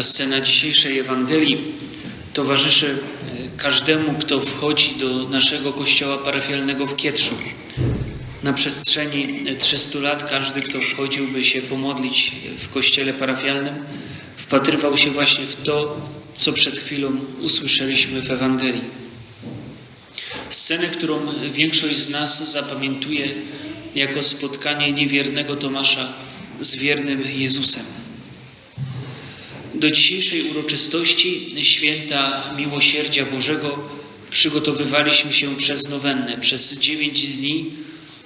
Ta scena dzisiejszej Ewangelii towarzyszy e, każdemu, kto wchodzi do naszego kościoła parafialnego w Kietrzu. Na przestrzeni 300 lat każdy, kto wchodziłby się pomodlić w kościele parafialnym, wpatrywał się właśnie w to, co przed chwilą usłyszeliśmy w Ewangelii. Scenę, którą większość z nas zapamiętuje jako spotkanie niewiernego Tomasza z wiernym Jezusem. Do dzisiejszej uroczystości święta Miłosierdzia Bożego przygotowywaliśmy się przez nowennę, przez dziewięć dni,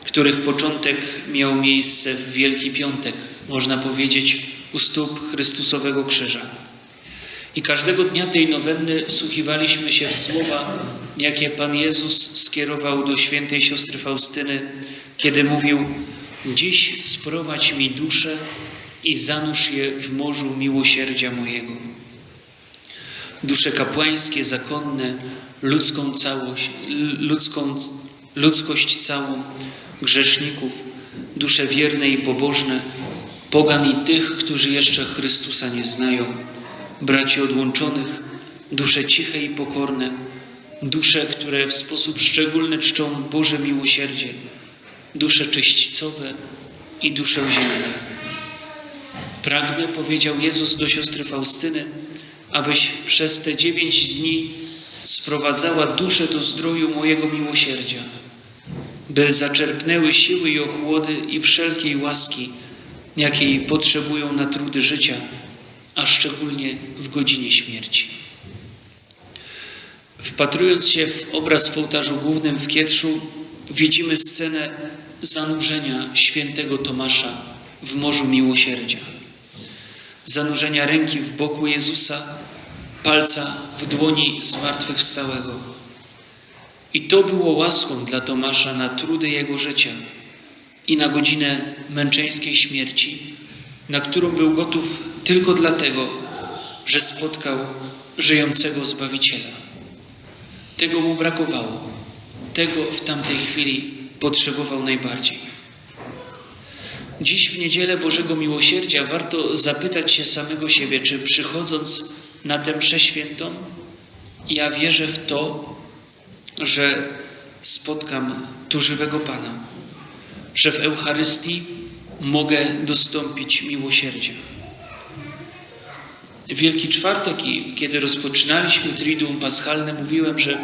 których początek miał miejsce w Wielki Piątek, można powiedzieć, u stóp Chrystusowego Krzyża. I każdego dnia tej nowenny wsłuchiwaliśmy się w słowa, jakie Pan Jezus skierował do świętej siostry Faustyny, kiedy mówił: Dziś sprowadź mi duszę i zanurz je w morzu miłosierdzia mojego. Dusze kapłańskie, zakonne, ludzką całość, ludzką, ludzkość całą, grzeszników, dusze wierne i pobożne, pogan i tych, którzy jeszcze Chrystusa nie znają, braci odłączonych, dusze ciche i pokorne, dusze, które w sposób szczególny czczą Boże miłosierdzie, dusze czyśćcowe i dusze ziemne. Pragnę, powiedział Jezus do siostry Faustyny, abyś przez te dziewięć dni sprowadzała duszę do zdroju mojego miłosierdzia, by zaczerpnęły siły i ochłody i wszelkiej łaski, jakiej potrzebują na trudy życia, a szczególnie w godzinie śmierci. Wpatrując się w obraz w ołtarzu głównym w Kietrzu, widzimy scenę zanurzenia świętego Tomasza w morzu miłosierdzia. Zanurzenia ręki w boku Jezusa, palca w dłoni zmartwychwstałego. I to było łaską dla Tomasza na trudy jego życia i na godzinę męczeńskiej śmierci, na którą był gotów tylko dlatego, że spotkał żyjącego Zbawiciela. Tego mu brakowało, tego w tamtej chwili potrzebował najbardziej. Dziś w niedzielę Bożego Miłosierdzia warto zapytać się samego siebie, czy przychodząc na tę mszę świętą, ja wierzę w to, że spotkam tu żywego Pana, że w Eucharystii mogę dostąpić miłosierdzia. Wielki Czwartek i kiedy rozpoczynaliśmy Triduum Paschalne, mówiłem, że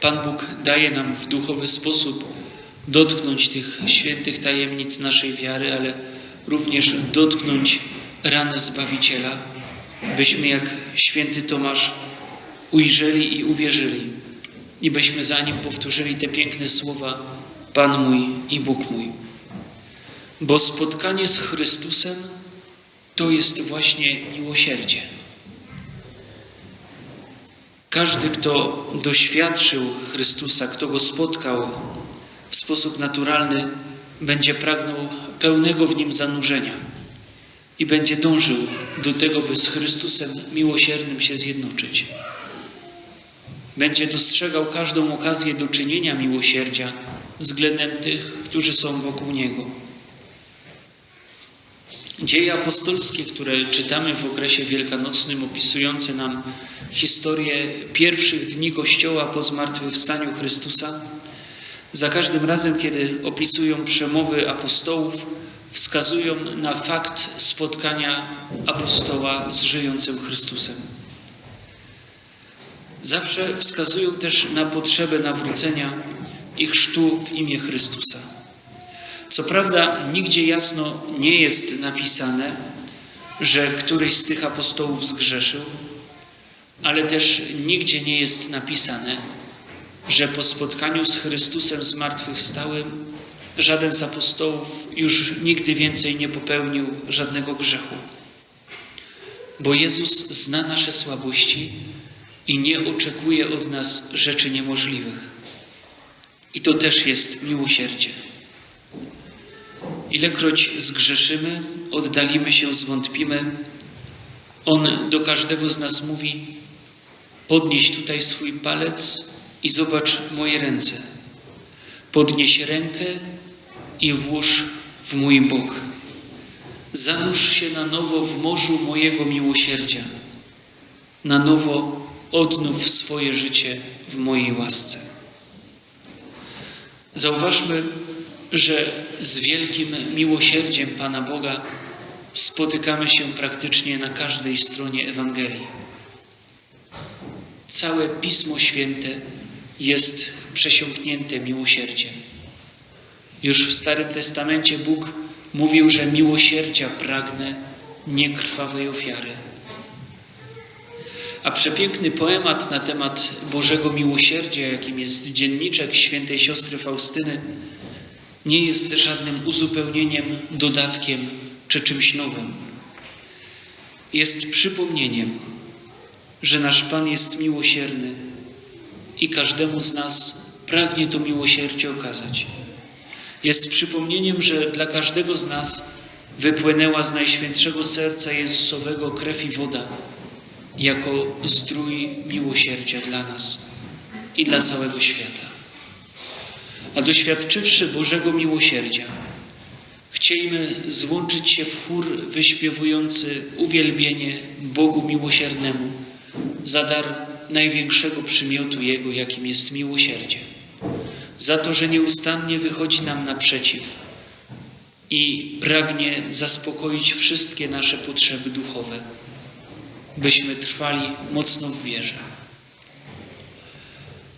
Pan Bóg daje nam w duchowy sposób dotknąć tych świętych tajemnic naszej wiary, ale również dotknąć rany Zbawiciela, byśmy jak święty Tomasz ujrzeli i uwierzyli i byśmy za nim powtórzyli te piękne słowa Pan mój i Bóg mój. Bo spotkanie z Chrystusem to jest właśnie miłosierdzie. Każdy, kto doświadczył Chrystusa, kto go spotkał w sposób naturalny, będzie pragnął pełnego w nim zanurzenia i będzie dążył do tego, by z Chrystusem miłosiernym się zjednoczyć. Będzie dostrzegał każdą okazję do czynienia miłosierdzia względem tych, którzy są wokół Niego. Dzieje apostolskie, które czytamy w okresie wielkanocnym, opisujące nam historię pierwszych dni Kościoła po zmartwychwstaniu Chrystusa, za każdym razem, kiedy opisują przemowy apostołów, wskazują na fakt spotkania apostoła z żyjącym Chrystusem. Zawsze wskazują też na potrzebę nawrócenia i chrztu w imię Chrystusa. Co prawda, nigdzie jasno nie jest napisane, że któryś z tych apostołów zgrzeszył, ale też nigdzie nie jest napisane, że po spotkaniu z Chrystusem zmartwychwstałym żaden z apostołów już nigdy więcej nie popełnił żadnego grzechu. Bo Jezus zna nasze słabości i nie oczekuje od nas rzeczy niemożliwych. I to też jest miłosierdzie. Ilekroć zgrzeszymy, oddalimy się, zwątpimy, On do każdego z nas mówi: Podnieś tutaj swój palec i zobacz moje ręce. Podnieś rękę i włóż w mój bok. Zanurz się na nowo w morzu mojego miłosierdzia. Na nowo odnów swoje życie w mojej łasce. Zauważmy, że z wielkim miłosierdziem Pana Boga spotykamy się praktycznie na każdej stronie Ewangelii. Całe Pismo Święte jest przesiąknięte miłosierdziem. Już w Starym Testamencie Bóg mówił, że miłosierdzia pragnę, nie krwawej ofiary. A przepiękny poemat na temat Bożego Miłosierdzia, jakim jest dzienniczek świętej siostry Faustyny, nie jest żadnym uzupełnieniem, dodatkiem czy czymś nowym. Jest przypomnieniem, że nasz Pan jest miłosierny i każdemu z nas pragnie to miłosierdzie okazać. Jest przypomnieniem, że dla każdego z nas wypłynęła z Najświętszego Serca Jezusowego krew i woda jako zdrój miłosierdzia dla nas i dla całego świata. A doświadczywszy Bożego miłosierdzia, chciejmy złączyć się w chór wyśpiewujący uwielbienie Bogu miłosiernemu za dar największego przymiotu Jego, jakim jest miłosierdzie. Za to, że nieustannie wychodzi nam naprzeciw i pragnie zaspokoić wszystkie nasze potrzeby duchowe, byśmy trwali mocno w wierze.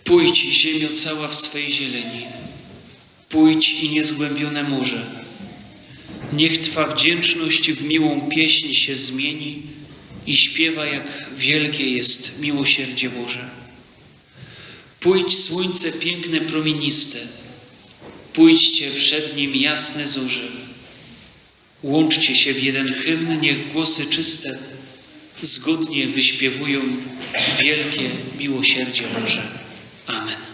Pójdź, ziemio cała w swej zieleni, pójdź i niezgłębione morze. Niech Twa wdzięczność w miłą pieśń się zmieni i śpiewa, jak wielkie jest miłosierdzie Boże. Pójdź, słońce piękne, promieniste, pójdźcie przed nim jasne zorze. Łączcie się w jeden hymn, niech głosy czyste zgodnie wyśpiewują wielkie miłosierdzie Boże. Amen.